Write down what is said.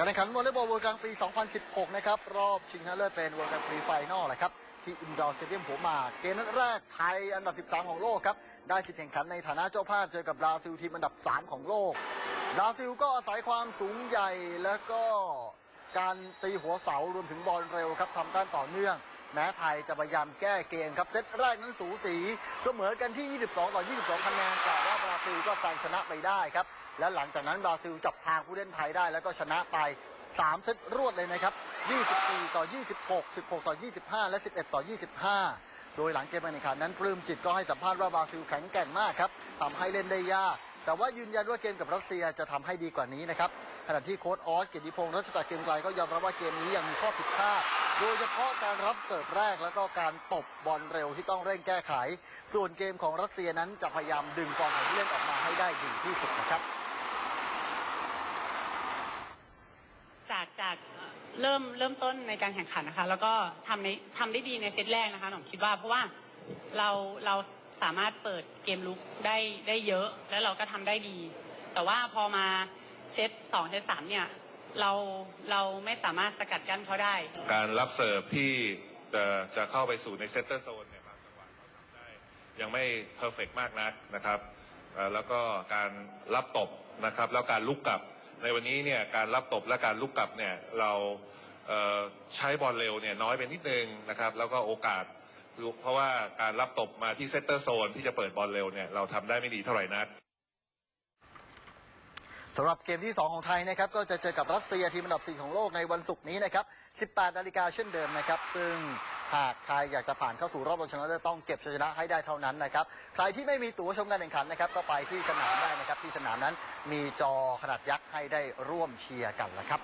การแข่งขันวอลเลย์บอลเวิลด์กลางปี 2016 นะครับ รอบชิงชนะเลิศเป็นวอลด์กลางปีไฟนอลแหละครับ ที่อินดอร์สเตเดียมหัวหมากเกมนัดแรกไทยอันดับ 13 ของโลกครับ ได้สิทธิ์แข่งขันในฐานะเจ้าภาพเจอกับบราซิลทีมอันดับ 3 ของโลก บราซิลก็อาศัยความสูงใหญ่และก็การตีหัวเสารวมถึงบอลเร็วครับทำต้ารต่อเนื่อง แม้ไทยจะพยายามแก้เกมครับเซตแรกนั้นสูสีเสมอกันที่ 22 ต่อ 22 คะแนนแต่ว่าบราซิลก็แซงชนะไปได้ครับ และหลังจากนั้นบราซิลจับทางผู้เล่นไทยได้แล้วก็ชนะไป 3 เซตรวดเลยนะครับ 24 ต่อ 26 16 ต่อ 25 และ 11 ต่อ 25 โดยหลังเกมการแข่งขันนั้นปลื้มจิตก็ให้สัมภาษณ์ว่าบราซิลแข็งแกร่งมากครับทำให้เล่นได้ยาก แต่ว่ายืนยันว่าเกมกับรัสเซียจะทำให้ดีกว่านี้นะครับขณะที่โค้ชออสเกียรติพงศ์รัชตะเกียงไกลก็ยอมรับว่าเกมนี้ยังมีข้อผิดพลาดโดยเฉพาะการรับเสิร์ฟแรกแล้วก็การตบบอลเร็วที่ต้องเร่งแก้ไข ส่วนเกมของรัสเซียนั้นจะพยายามดึงฟอร์มของผู้เล่นออกมาให้ได้ดีที่สุดนะครับ จากจากเริ่มเริ่มต้นในการแข่งขันนะคะ แล้วก็ทำในทำได้ดีในเซตแรกนะคะหนูคิดว่าเพราะว่า เราเราสามารถเปิดเกมลุกได้ได้เยอะ แล้วเราก็ทำได้ดี แต่ว่าพอมาเซตสองเซตสามเนี่ยเราเราไม่สามารถสกัดกั้นเขาได้ การรับเสิร์ฟที่จะจะเข้าไปสู่ในเซตเตอร์โซนเนี่ยบางจังหวะเขาทำได้ ยังไม่เพอร์เฟกมากนักนะครับแล้วก็การรับตบนะครับ แล้วการลุกกลับในวันนี้เนี่ยการรับตบและการลุกกลับเนี่ยเราเใช้บอลเร็วเนี่ยน้อยไปนิดนึงนะครับ แล้วก็โอกาส เพราะว่าการรับตบมาที่เซตเตอร์โซนที่จะเปิดบอลเร็วเนี่ยเราทำได้ไม่ดีเท่าไหร่นักสำหรับเกมที่ 2 ของไทยนะครับก็จะเจอกับรัสเซียทีมอันดับ 4 ของโลกในวันศุกร์นี้นะครับ 18 นาฬิกาเช่นเดิมนะครับ ซึ่งหากไทยอยากจะผ่านเข้าสู่รอบรองชนะเลิศต้องเก็บชัยชนะให้ได้เท่านั้นนะครับ ใครที่ไม่มีตั๋วชมการแข่งขันนะครับก็ไปที่สนามได้นะครับ ที่สนามนั้นมีจอขนาดยักษ์ให้ได้ร่วมเชียร์กันนะครับ